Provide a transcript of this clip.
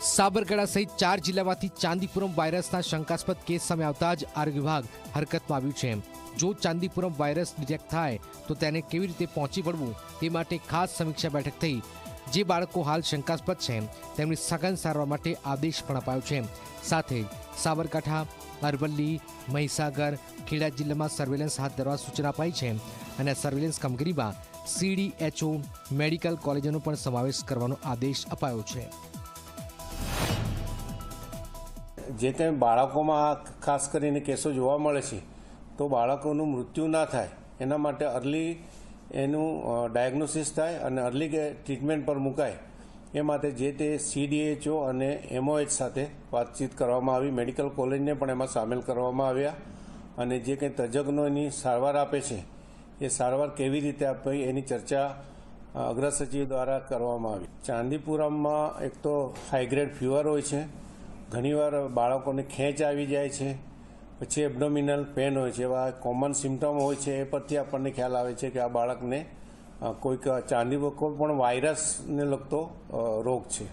સાબરકાંઠા સહિત ચાર જિલ્લામાંથી ચાંદીપુરમ વાયરસના શંકાસ્પદ કેસ સામે આવતા જ આરોગ્ય વિભાગ હરકતમાં આવ્યું છે જો ચાંદીપુરમ વાયરસ ડિટેક્ટ થાય, તો તેને કેવી રીતે પહોંચી વળવું તે માટે ખાસ સમીક્ષા બેઠક થઈ, જે બાળકો હાલ શંકાસ્પદ છે તેમની સઘન સારવાર માટે આદેશ પણ અપાયો છે સાથે સાબરકાંઠા, અરવલ્લી, મહીસાગર, ખેડા જિલ્લામાં સર્વેલન્સ હાથ ધરવા સૂચના અપાઈ છે અને સર્વેલન્સ કામગીરીમાં સીડીએચઓ મેડિકલ કોલેજોનો પણ સમાવેશ કરવાનો આદેશ અપાયો છે. જે તે બાળકોમાં ખાસ કરીને કેસો જોવા મળે છે, તો બાળકોનું મૃત્યુ ના થાય, એના માટે અર્લી એનું ડાયગ્નોસિસ થાય અને અર્લી ટ્રીટમેન્ટ પર મુકાય. એ માટે જે તે સીડીએચઓ અને એમઓએચ સાથે વાતચીત કરવામાં આવી. મેડિકલ કોલેજને પણ એમાં સામેલ કરવામાં આવ્યા અને જે કંઈ તજજ્ઞો એની સારવાર આપે છે, એ સારવાર કેવી રીતે આપવી એની ચર્ચા અગ્રસચિવ દ્વારા કરવામાં આવી. ચાંદીપુરમમાં એક તો હાઈગ્રેડ ફીવર હોય છે ઘણીવાર બાળકોને ખેંચ આવી જાય છે, પછી એબડોમિનલ પેન હોય છે, એવા કોમન સિમ્ટમ હોય છે, એ પરથી આપણને ખ્યાલ આવે છે કે આ બાળકને કોઈક ચાંદી કોઈ પણ વાયરસને લગતો રોગ છે.